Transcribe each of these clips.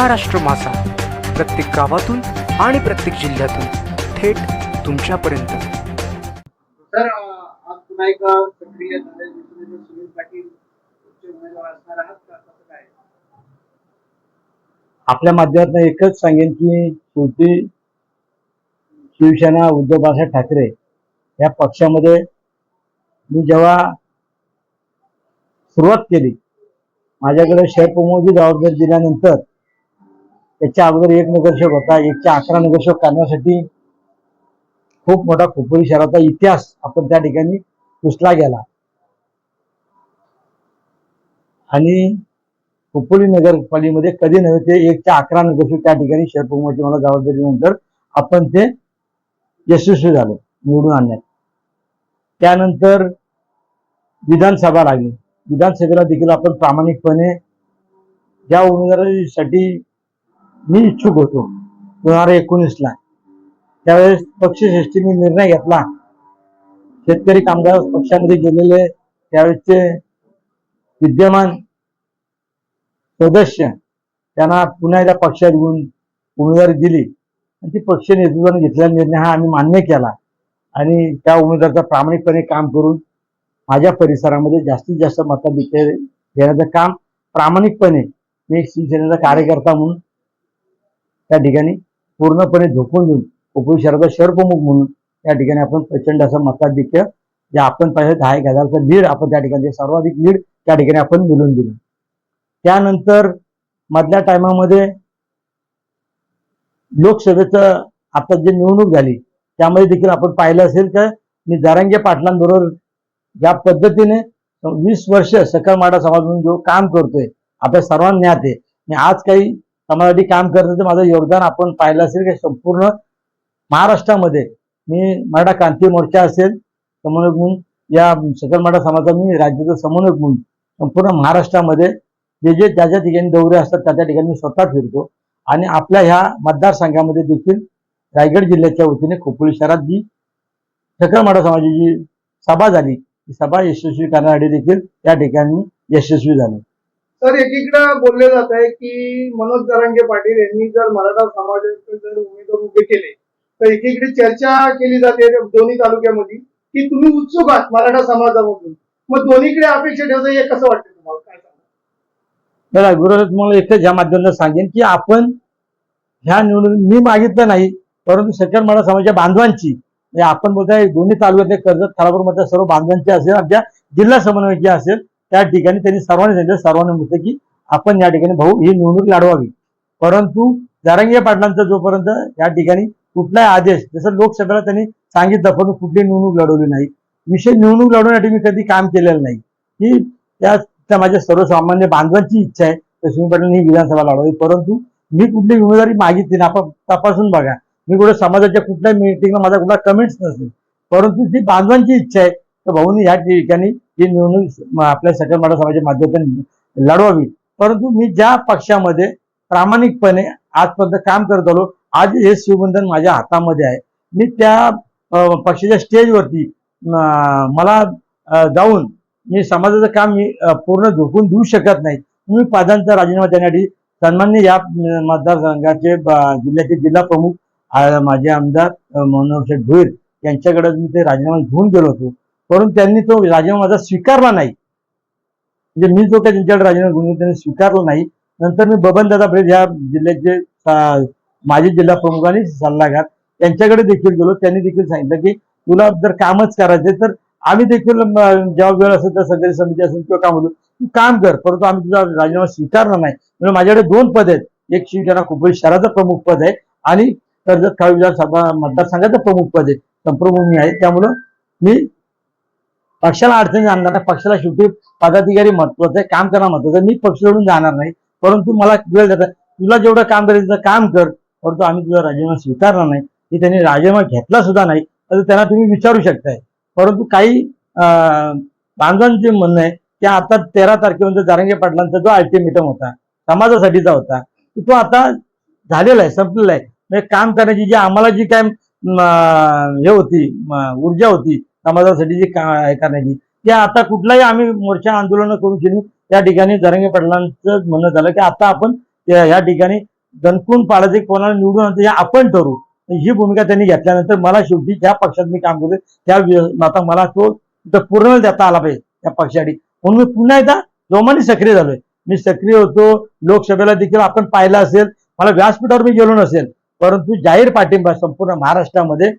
महाराष्ट्र माझा प्रत्येक गावातून आणि प्रत्येक जिल्ह्यातून थेट तुमच्यापर्यंत. अं, आज पुन्हा एकदा सक्रिय झाले दिसून येते सुनील पाटील तुमचे उमेदवार असणार आहात. का कसं काय? आपल्या माध्यमातून एकच सांगेन की शेवटी शिवसेना उद्धव बाळासाहेब ठाकरे या पक्षामध्ये मी जेव्हा सुरुवात केली माझ्याकडे शहर प्रमुखची जबाबदारी दिल्यानंतर त्याच्या अगोदर एक नगरसेवक होता एकच्या अकरा नगरसेवक करण्यासाठी खूप मोठा खोपोली शहराचा इतिहास आपण त्या ठिकाणी पुसला गेला. आणि खोपोली नगरपालिकेमध्ये कधी नव्हे ते एकच्या अकरा नगरसेवक त्या ठिकाणी शहर प्रमुखाची मला जबाबदारीनंतर दिल्यानंतर आपण ते यशस्वी झालो निवडून आणण्यात. त्यानंतर विधानसभा लागली. विधानसभेला देखील आपण प्रामाणिकपणे ज्या उमेदवारीसाठी मी इच्छुक होतो. दोन हजार एकोणीसला त्यावेळेस पक्षश्रेष्ठीने निर्णय घेतला. शेतकरी कामगार पक्षामध्ये गेलेले त्यावेळेसचे विद्यमान सदस्य त्यांना पुन्हा एकदा पक्षात घेऊन उमेदवारी दिली. आणि ती पक्ष नेतृत्वाने घेतलेला निर्णय हा आम्ही मान्य केला. आणि त्या उमेदवाराचं प्रामाणिकपणे काम करून माझ्या परिसरामध्ये जास्तीत जास्त मताधिक्य घेण्याचं काम प्रामाणिकपणे मी एक शिवसेनेचा कार्यकर्ता म्हणून त्या ठिकाणी पूर्णपणे झोकून देऊन उपविशारदा शहराचा म्हणून त्या ठिकाणी आपण प्रचंड असं मताधिक्य जे आपण पाहिजे दहा एक हजारचं लीड आपण त्या ठिकाणी सर्वाधिक लीड त्या ठिकाणी आपण मिळवून दिलं. त्यानंतर मधल्या टायमामध्ये लोकसभेचं आता जे निवडणूक झाली त्यामध्ये देखील आपण पाहिलं असेल तर मी जारंगे पाटलांबरोबर ज्या पद्धतीने वीस वर्ष सकल माडा समाज म्हणून जो काम करतोय आपल्या सर्वांना ज्ञात आहे. आणि आज काही समाजासाठी काम करण्याचं माझं योगदान आपण पाहिलं असेल की संपूर्ण महाराष्ट्रामध्ये. मी मराठा क्रांती मोर्चा असेल समन्वयक म्हणून या सकल मराठा समाजाचा मी राज्याचा समन्वयक म्हणून संपूर्ण महाराष्ट्रामध्ये जे जे ज्या ज्या ठिकाणी दौरे असतात त्या त्या ठिकाणी मी स्वतः फिरतो. आणि आपल्या ह्या मतदारसंघामध्ये देखील रायगड जिल्ह्याच्या वतीने खोपोली शहरात जी सकल मराठा समाजाची सभा झाली ती सभा यशस्वी करण्यासाठी देखील त्या ठिकाणी यशस्वी झाली. तर एकीकडे बोलले जात आहे की मनोज दरांगे पाटील यांनी जर मराठा समाजाचे जर उमेदवार उभे केले तर एकीकडे चर्चा केली जाते दोन्ही तालुक्यामध्ये की तुम्ही उत्सुक आहात मराठा समाजामधून. मग दोन्हीकडे अपेक्षा ठेवता हे कसं वाटतं तुम्हाला? काय सांगा गुरुराज मला तुम्हाला एकच या माध्यमातून सांगेन की आपण ह्या निवडून मी मागितलं नाही परंतु सकल मराठा समाजाच्या बांधवांची म्हणजे आपण बोलताय दोन्ही तालुक्यातले कर्जत खालापूर मधल्या सर्व बांधवांचे असेल आमच्या जिल्हा समन्वयाची असेल त्या ठिकाणी त्यांनी सर्वांनी सांगितलं सर्वांनी म्हटलं की आपण या ठिकाणी भाऊ ही निवडणूक लढवावी. परंतु जारंगे पाटलांचा जोपर्यंत या ठिकाणी कुठलाही आदेश जसं लोकसभेला त्यांनी सांगितलं पण कुठली निवडणूक लढवली नाही. विशेष निवडणूक लढवण्यासाठी मी कधी काम केलेलं नाही. की त्या माझ्या सर्वसामान्य बांधवांची इच्छा आहे तर पाटील ही विधानसभा लढवावी. परंतु मी कुठली उमेदवारी मागितली ना आपण तपासून बघा. मी कुठे समाजाच्या कुठल्याही मिटिंगला माझा कुठला कमेंट्स नसेल. परंतु ती बांधवांची इच्छा आहे तर भाऊनी या ठिकाणी ही निवडणूक आपल्या सकल मराठा समाजाच्या माध्यमातून लढवावी. परंतु मी ज्या पक्षामध्ये प्रामाणिकपणे आजपर्यंत काम करत आलो आज हे शिवबंधन माझ्या हातामध्ये आहे. मी त्या पक्षाच्या स्टेजवरती मला जाऊन मी समाजाचं काम मी पूर्ण झोकून देऊ शकत नाही. मी पदांचा राजीनामा देण्यासाठी सन्मान्य या मतदारसंघाचे जिल्ह्याचे जिल्हा प्रमुख माझे आमदार मनोहर शेठ भोईर यांच्याकडे मी ते राजीनामा घेऊन गेलो होतो. परंतु त्यांनी तो राजीनामा माझा स्वीकारला नाही. म्हणजे मी जो काही त्यांच्याकडे राजीनामा घेऊन त्यांनी स्वीकारला नाही. नंतर मी बबनदादा ब्रेड या जिल्ह्याचे माजी जिल्हा प्रमुख आणि सल्लागार त्यांच्याकडे देखील गेलो. त्यांनी देखील सांगितलं की तुला जर कामच करायचे तर आम्ही देखील जेव्हा वेळ असेल तर सदस्य समिती असेल किंवा काम होतो तू काम कर. परंतु आम्ही तुझा राजीनामा स्वीकारला नाही. म्हणजे माझ्याकडे दोन पद आहेत. एक शिवसेना खोपोली शहराचं प्रमुख पद आहे आणि कर्जत खावी विधानसभा मतदारसंघाचं प्रमुख पद आहे. संप्रमुख मी आहे. त्यामुळं मी पक्षाला अडचणी आणणार नाही. पक्षाला शेवटी पदाधिकारी महत्वाचं आहे काम करणं महत्वाचं आहे. मी पक्ष सोडून जाणार नाही. परंतु मला वेळ देतात तुला जेवढं काम करायचं तर काम कर. परंतु आम्ही तुझा राजीनामा स्वीकारणार नाही. की त्यांनी राजीनामा घेतला सुद्धा नाही. तर त्यांना तुम्ही विचारू शकताय. परंतु काही बांधवांचे म्हणणं आहे की आता तेरा तारखेपर्यंत जारंगे पाटलांचा जो अल्टिमेटम होता समाजासाठीचा होता तो आता झालेला आहे संपलेला आहे. म्हणजे काम करण्याची जी आम्हाला जी काय हे होती ऊर्जा होती समाजासाठी जी का करण्याची. ते आता कुठलाही आम्ही मोर्चा आंदोलन करू शकू त्या ठिकाणी जरंगे पाटलांचं म्हणणं झालं की आता आपण या ठिकाणी दणकून पाडायचे कोणाला निवडून आणतो हे आपण ठरू ही भूमिका त्यांनी घेतल्यानंतर मला शेवटी ज्या पक्षात मी काम करतो त्या आता मला तो पूर्ण देता आला पाहिजे त्या पक्षासाठी. म्हणून मी पुन्हा एकदा जोमाने सक्रिय झालोय. मी सक्रिय होतो लोकसभेला देखील आपण पाहिलं असेल मला व्यासपीठावर मी गेलो नसेल परंतु जाहीर पाठिंबा संपूर्ण महाराष्ट्रामध्ये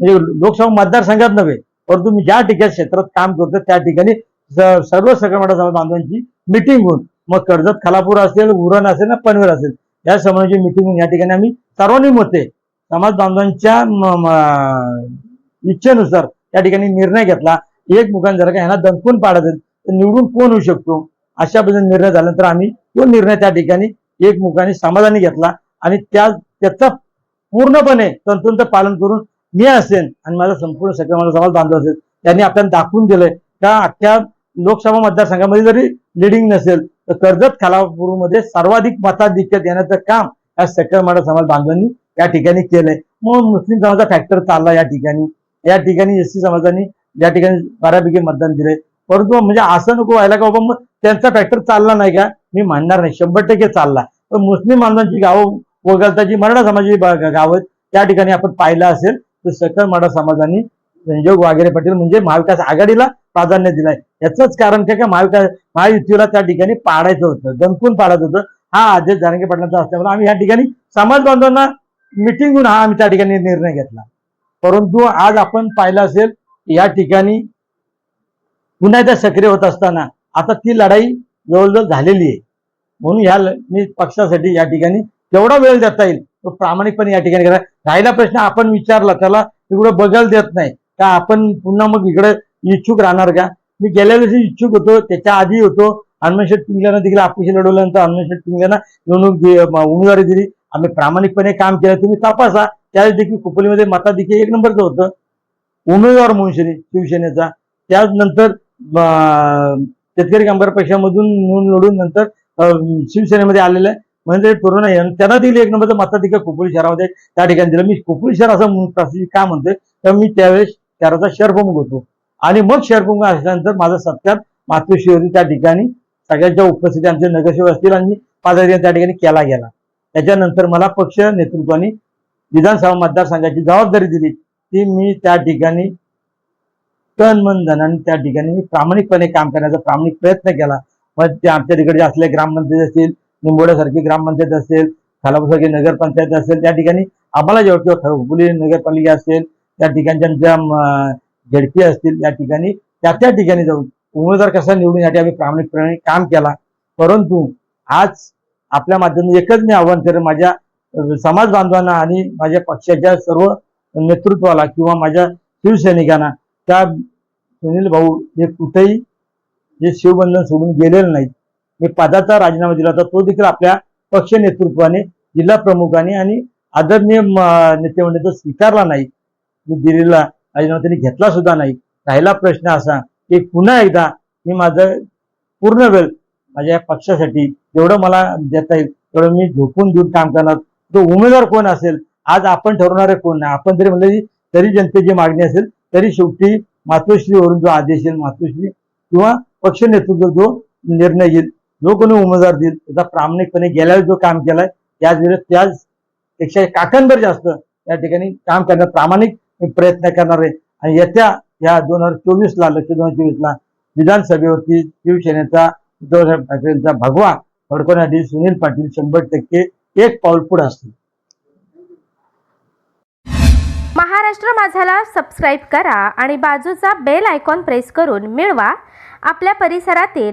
म्हणजे लोकसभा मतदारसंघात नव्हे परंतु मी ज्या ठिकाणी क्षेत्रात काम करतो त्या ठिकाणी स- सर्व सगळ्या समाज बांधवांची मिटिंग होऊन मग कर्जत खालापूर असेल उरण असेल ना पनवेल असेल या संबंधाची मिटिंग होऊन या ठिकाणी आम्ही सर्वांनी मते समाज बांधवांच्या म- इच्छेनुसार त्या ठिकाणी निर्णय घेतला. एक मुखान जर का ह्यांना दणकून पाडायचं तर निवडून कोण होऊ शकतो? अशा पद्धतीने निर्णय झाल्यानंतर आम्ही तो निर्णय त्या ठिकाणी एक मुखाने समाधानी घेतला आणि त्या त्याचा पूर्णपणे तंतोतंत पालन करून मी असेल आणि माझा संपूर्ण सगळं माझा समाज बांधव असेल त्यांनी आपल्याला दाखवून दिलंय. का अख्ख्या लोकसभा मतदारसंघामध्ये जरी लिडिंग नसेल तर कर्जत खालापूरमध्ये सर्वाधिक मताधिक्य देण्याचं काम या सेक्टर मराठा समाज बांधवांनी या ठिकाणी केलंय. मग मुस्लिम समाजाचा फॅक्टर चालला या ठिकाणी. या ठिकाणी एस सी समाजाने या ठिकाणी बऱ्यापैकी मतदान दिलंय. परंतु म्हणजे असं नको व्हायला का बाबा मग त्यांचा फॅक्टर चालला नाही का? मी म्हणणार नाही. शंभर टक्के चालला. पण मुस्लिम बांधवांची गावं वगळता जी मराठा समाजाची गावं आहेत त्या ठिकाणी आपण पाहिलं असेल तर सकल मराठा समाजाने संयोग वागेरे पाटील म्हणजे महाविकास आघाडीला प्राधान्य दिलंय. याचंच कारण काय का महाविकास महायुतीला त्या ठिकाणी पाडायचं होतं दणकून पाडायचं होतं. हा आदेश जानके पाटलांचा असल्यामुळे आम्ही या ठिकाणी समाज बांधवांना मिटिंग घेऊन हा आम्ही त्या ठिकाणी निर्णय घेतला. परंतु आज आपण पाहिलं असेल या ठिकाणी पुन्हा एकदा सक्रिय होत असताना आता ती लढाई जवळजवळ झालेली आहे. म्हणून या मी पक्षासाठी या ठिकाणी जेवढा वेळ देता येईल. तो प्रामाणिकपणे या ठिकाणी करा. राहिला प्रश्न आपण विचारला त्याला तिकडं बघायला देत नाही. का आपण पुन्हा मग इकडे इच्छुक राहणार का? मी गेल्या वर्षी इच्छुक होतो त्याच्या आधी होतो. हनुमान पिंगल्यानं देखील आपल्याशी लढवल्यानंतर हनुमान पिंगल्यानं निवडणूक उमेदवारी दिली. आम्ही प्रामाणिकपणे काम केलं. तुम्ही तपासा. त्यावेळेस देखील कुपलीमध्ये देखील एक नंबरचं होतं. उमेदवार मुंशरी शिवसेनेचा. त्यानंतर शेतकरी कामगार पक्षामधून निवडून लढून नंतर शिवसेनेमध्ये आलेलं आहे. म्हणजे पूर्ण त्यांना दिली एक नंबरचं मताधिकार कुपली शहरामध्ये त्या ठिकाणी दिलं. मी कुपली शहर असं प्रसिद्ध का म्हणतोय? तर मी त्यावेळेस शहराचा शहर होतो. आणि मग शहर असल्यानंतर माझा सत्कार मातृश्री होती त्या ठिकाणी सगळ्यांच्या उपस्थिती आमचे नगरसेवक असतील आणि माझा त्या ठिकाणी केला गेला. त्याच्यानंतर मला पक्ष नेतृत्वाने विधानसभा मतदारसंघाची जबाबदारी दिली. ती मी त्या ठिकाणी तन मन धनाने त्या ठिकाणी मी प्रामाणिकपणे काम करण्याचा प्रामाणिक प्रयत्न केला. मग ते आमच्या तिकडे असले ग्रामपंचायत असतील निंबोड्यासारखी ग्रामपंचायत असेल खालापूरसारखी नगरपंचायत असेल त्या ठिकाणी आम्हाला जेव्हा किंवा खरगुली नगरपालिका असेल त्या ठिकाणच्या ज्या झडपी असतील त्या ठिकाणी त्या त्या ठिकाणी जाऊन उमेदवार कसा निवडून यासाठी आम्ही प्रामाणिकपणे काम केला. परंतु आज आपल्या माध्यमातून एकच मी आव्हान करेन माझ्या समाज बांधवांना आणि माझ्या पक्षाच्या सर्व नेतृत्वाला किंवा माझ्या शिवसैनिकांना त्या सुनील भाऊ हे कुठेही जे शिवबंधन सोडून गेलेले नाहीत मी पदाचा राजीनामा दिला होता तो देखील आपल्या पक्ष नेतृत्वाने जिल्हा प्रमुखाने आणि आदरणीय म- तो स्वीकारला नाही. मी दिलेला राजीनामा त्यांनी घेतला सुद्धा नाही. राहिला प्रश्न असा की पुन्हा एकदा मी माझं पूर्ण वेळ माझ्या पक्षासाठी जेवढं मला देता येईल तेवढं मी झोपून दूर काम करणार. तो उमेदवार कोण असेल? आज आपण ठरवणारे कोण नाही? आपण जरी म्हणलं की तरी जनतेची मागणी असेल तरी शेवटी मातोश्रीवरून जो आदेश येईल मातोश्री किंवा पक्ष नेतृत्व जो निर्णय येईल जो कोणी उमेदवार देईल त्याचा प्रामाणिकपणे गेल्या जो काम केलाय त्याच वेळेस त्याच पेक्षा काकांवर जास्त या ठिकाणी काम करण्यात प्रामाणिक प्रयत्न करणार आहे. आणि येत्या या दोन हजार चोवीस ला लक्ष दोन हजार चोवीस ला विधानसभेवरती शिवसेनेचा उद्धवसाहेब ठाकरेंचा भगवा फडकवण्यासाठी सुनील पाटील शंभर टक्के एक पाऊल पुढे असतील. महाराष्ट्र माझाला सबस्क्राईब करा आणि बाजूचा बेल आयकॉन प्रेस करून मिळवा. आपल्या परिसरातील